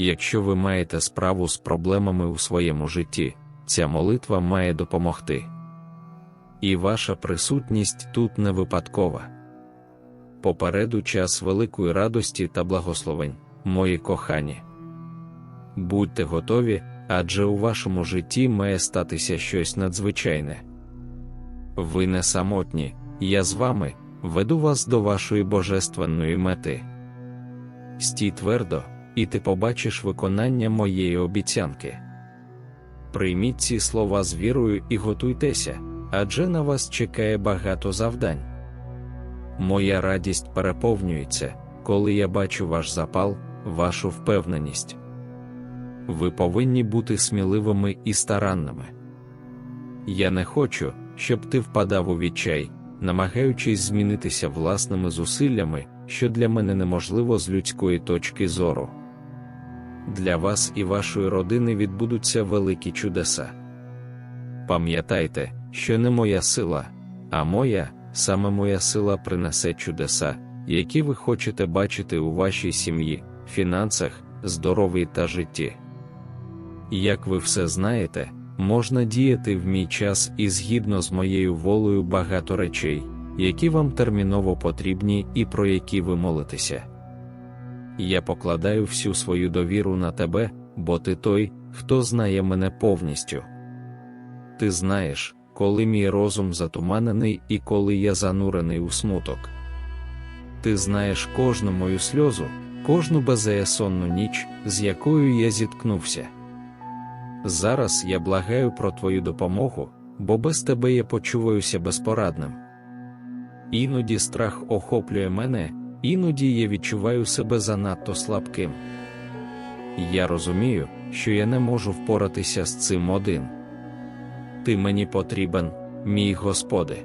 Якщо ви маєте справу з проблемами у своєму житті, ця молитва має допомогти. І ваша присутність тут не випадкова. Попереду час великої радості та благословень, мої кохані. Будьте готові, адже у вашому житті має статися щось надзвичайне. Ви не самотні, я з вами веду вас до вашої божественної мети. Стій твердо, і ти побачиш виконання моєї обіцянки. Прийміть ці слова з вірою і готуйтеся, адже на вас чекає багато завдань. Моя радість переповнюється, коли я бачу ваш запал, вашу впевненість. Ви повинні бути сміливими і старанними. Я не хочу, щоб ти впадав у відчай, намагаючись змінитися власними зусиллями, що для мене неможливо з людської точки зору. Для вас і вашої родини відбудуться великі чудеса. Пам'ятайте, що не моя сила, а моя, саме моя сила принесе чудеса, які ви хочете бачити у вашій сім'ї, фінансах, здоров'ї та житті. Як ви все знаєте, можна діяти в мій час і згідно з моєю волею багато речей, які вам терміново потрібні і про які ви молитеся. Я покладаю всю свою довіру на тебе, бо ти той, хто знає мене повністю. Ти знаєш, коли мій розум затуманений і коли я занурений у смуток. Ти знаєш кожну мою сльозу, кожну беззаєсонну ніч, з якою я зіткнувся. Зараз я благаю про твою допомогу, бо без тебе я почуваюся безпорадним. Іноді страх охоплює мене, іноді я відчуваю себе занадто слабким. Я розумію, що я не можу впоратися з цим один. Ти мені потрібен, мій Господи.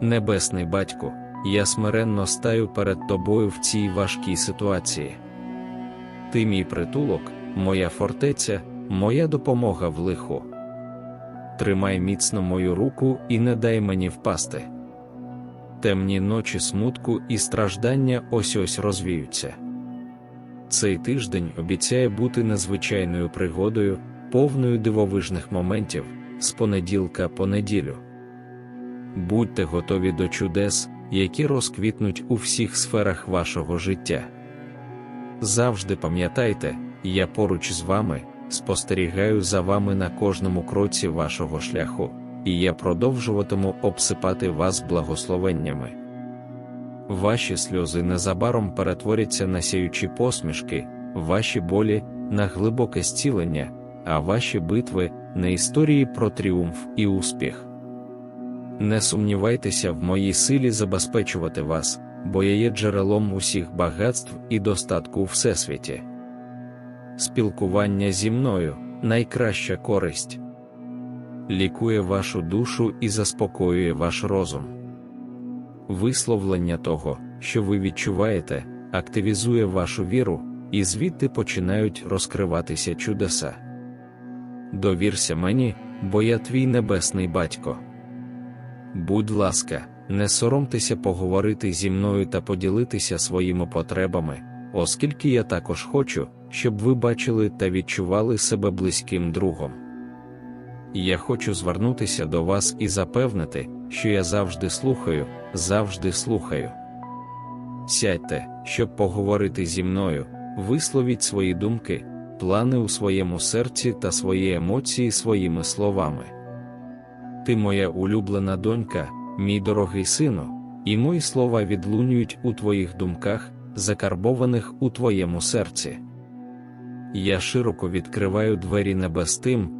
Небесний батько, я смиренно стаю перед тобою в цій важкій ситуації. Ти мій притулок, моя фортеця, моя допомога в лиху. Тримай міцно мою руку і не дай мені впасти. Темні ночі смутку і страждання ось ось розвіються. Цей тиждень обіцяє бути незвичайною пригодою, повною дивовижних моментів з понеділка по неділю. Будьте готові до чудес, які розквітнуть у всіх сферах вашого життя. Завжди пам'ятайте, я поруч з вами, спостерігаю за вами на кожному кроці вашого шляху, і я продовжуватиму обсипати вас благословеннями. Ваші сльози незабаром перетворяться на сяючі посмішки, ваші болі на глибоке зцілення, а ваші битви на історії про тріумф і успіх. Не сумнівайтеся в моїй силі забезпечувати вас, бо я є джерелом усіх багатств і достатку у всесвіті. Спілкування зі мною найкраща користь, лікує вашу душу і заспокоює ваш розум. Висловлення того, що ви відчуваєте, активізує вашу віру, і звідти починають розкриватися чудеса. Довірся мені, бо я твій небесний батько. Будь ласка, не соромтеся поговорити зі мною та поділитися своїми потребами, оскільки я також хочу, щоб ви бачили та відчували себе близьким другом. Я хочу звернутися до вас і запевнити, що я завжди слухаю, завжди слухаю. Сядьте, щоб поговорити зі мною, висловіть свої думки, плани у своєму серці та свої емоції своїми словами. Ти моя улюблена донька, мій дорогий сину, і мої слова відлунюють у твоїх думках, закарбованих у твоєму серці. Я широко відкриваю двері небес тим,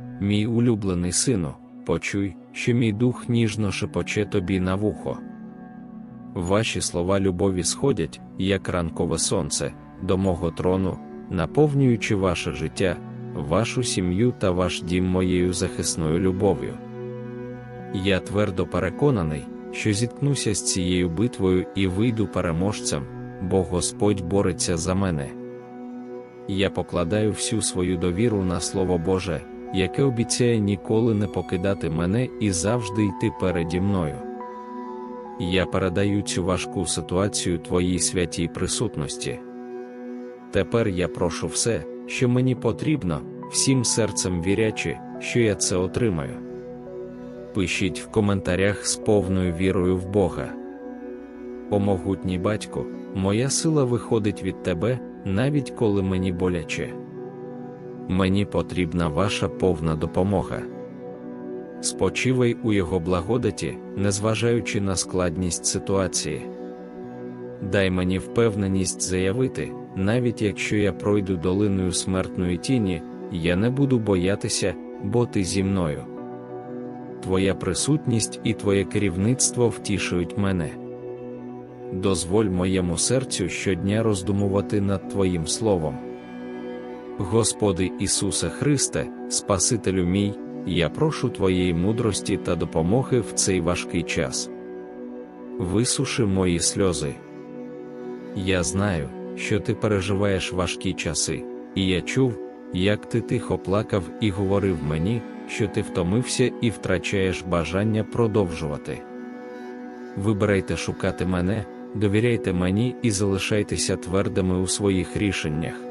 мій улюблений сину, почуй, що мій дух ніжно шепоче тобі на вухо. Ваші слова любові сходять, як ранкове сонце, до мого трону, наповнюючи ваше життя, вашу сім'ю та ваш дім моєю захисною любов'ю. Я твердо переконаний, що зіткнуся з цією битвою і вийду переможцем, бо Господь бореться за мене. Я покладаю всю свою довіру на Слово Боже, яке обіцяє ніколи не покидати мене і завжди йти переді мною. Я передаю цю важку ситуацію Твоїй святій присутності. Тепер я прошу все, що мені потрібно, всім серцем вірячи, що я це отримаю. Пишіть в коментарях з повною вірою в Бога. О могутній батько, моя сила виходить від тебе, навіть коли мені боляче. Мені потрібна ваша повна допомога. Спочивай у його благодаті, незважаючи на складність ситуації. Дай мені впевненість заявити, навіть якщо я пройду долиною смертної тіні, я не буду боятися, бо ти зі мною. Твоя присутність і Твоє керівництво втішують мене. Дозволь моєму серцю щодня роздумувати над Твоїм Словом. Господи Ісусе Христе, Спасителю мій, я прошу Твоєї мудрості та допомоги в цей важкий час. Висуши мої сльози. Я знаю, що ти переживаєш важкі часи, і я чув, як ти тихо плакав і говорив мені, що ти втомився і втрачаєш бажання продовжувати. Вибирайте шукати мене, довіряйте мені і залишайтеся твердими у своїх рішеннях.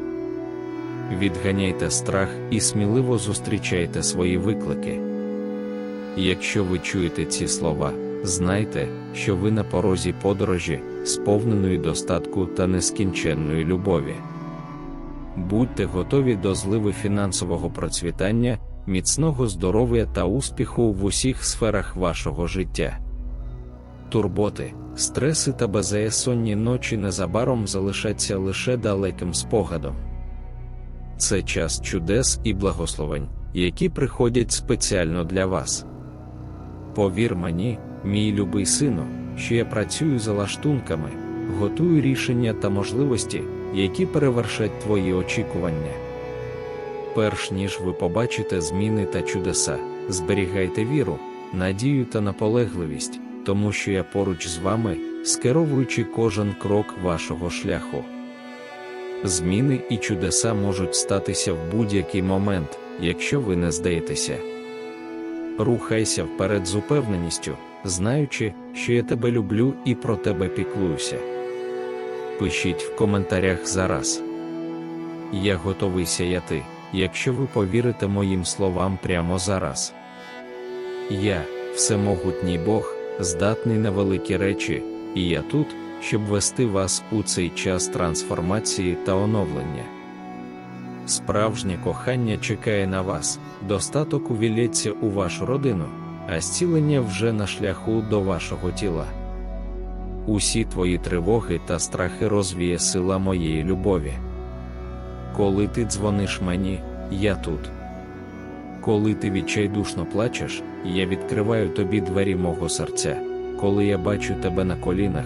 Відганяйте страх і сміливо зустрічайте свої виклики. Якщо ви чуєте ці слова, знайте, що ви на порозі подорожі, сповненої достатку та нескінченної любові. Будьте готові до зливи фінансового процвітання, міцного здоров'я та успіху в усіх сферах вашого життя. Турботи, стреси та беззаєсонні ночі незабаром залишаться лише далеким спогадом. Це час чудес і благословень, які приходять спеціально для вас. Повір мені, мій любий сину, що я працюю за лаштунками, готую рішення та можливості, які перевершать твої очікування. Перш ніж ви побачите зміни та чудеса, зберігайте віру, надію та наполегливість, тому що я поруч з вами, скеровуючи кожен крок вашого шляху. Зміни і чудеса можуть статися в будь-який момент, якщо ви не здаєтеся. Рухайся вперед з упевненістю, знаючи, що я тебе люблю і про тебе піклуюся. Пишіть в коментарях зараз. Я готовий сяяти, якщо ви повірите моїм словам прямо зараз. Я, всемогутній Бог, здатний на великі речі, і я тут, щоб вести вас у цей час трансформації та оновлення. Справжнє кохання чекає на вас, достаток увілється у вашу родину, а зцілення вже на шляху до вашого тіла. Усі твої тривоги та страхи розвіє сила моєї любові. Коли ти дзвониш мені, я тут. Коли ти відчайдушно плачеш, я відкриваю тобі двері мого серця. Коли я бачу тебе на колінах,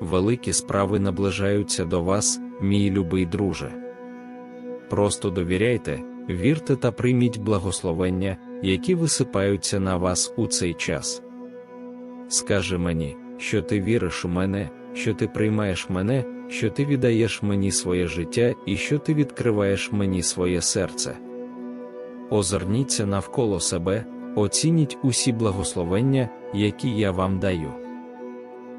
Великі справи наближаються до вас, мій любий друже. Просто довіряйте, вірте та прийміть благословення, які висипаються на вас у цей час. Скажи мені, що ти віриш у мене, що ти приймаєш мене, що ти віддаєш мені своє життя і що ти відкриваєш мені своє серце. Озирніться навколо себе, оцініть усі благословення, які я вам даю.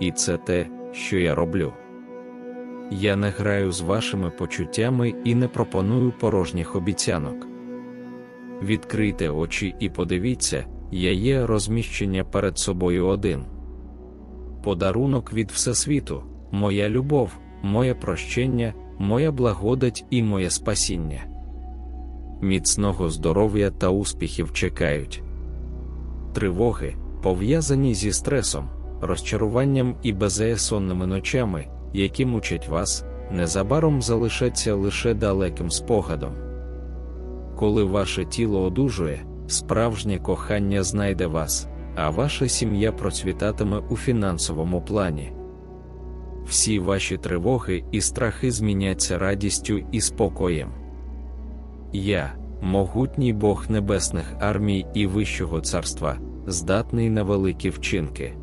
і це те, що я роблю. Я не граю з вашими почуттями і не пропоную порожніх обіцянок. Відкрийте очі і подивіться, я є розміщення перед собою один. Подарунок від Всесвіту, моя любов, моє прощення, моя благодать і моє спасіння. Міцного здоров'я та успіхів чекають. Тривоги, пов'язані зі стресом, розчаруванням і безеясонними ночами, які мучать вас, незабаром залишаться лише далеким спогадом. Коли ваше тіло одужує, справжнє кохання знайде вас, а ваша сім'я процвітатиме у фінансовому плані. Всі ваші тривоги і страхи зміняться радістю і спокоєм. Я, могутній Бог небесних армій і Вищого царства, здатний на великі вчинки.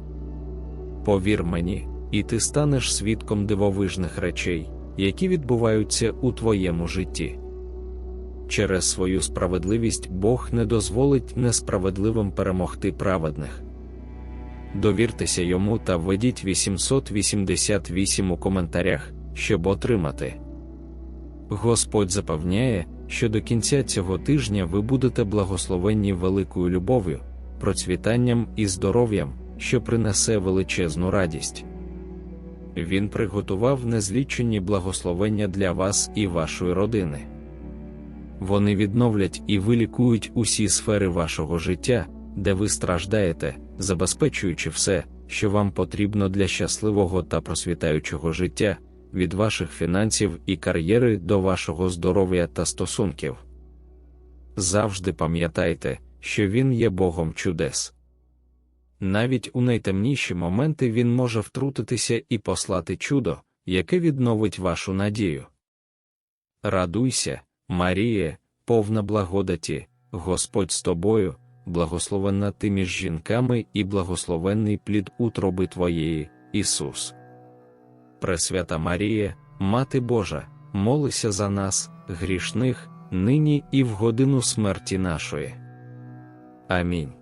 Повір мені, і ти станеш свідком дивовижних речей, які відбуваються у твоєму житті. Через свою справедливість Бог не дозволить несправедливим перемогти праведних. Довіртеся йому та введіть 888 у коментарях, щоб отримати. Господь запевняє, що до кінця цього тижня ви будете благословенні великою любов'ю, процвітанням і здоров'ям, що принесе величезну радість. Він приготував незлічені благословення для вас і вашої родини. Вони відновлять і вилікують усі сфери вашого життя, де ви страждаєте, забезпечуючи все, що вам потрібно для щасливого та просвітаючого життя, від ваших фінансів і кар'єри до вашого здоров'я та стосунків. Завжди пам'ятайте, що Він є Богом чудес. Навіть у найтемніші моменти Він може втрутитися і послати чудо, яке відновить вашу надію. Радуйся, Маріє, повна благодаті, Господь з тобою, благословенна ти між жінками і благословенний плід утроби Твоєї, Ісус. Пресвята Марія, Мати Божа, молися за нас, грішних, нині і в годину смерті нашої. Амінь.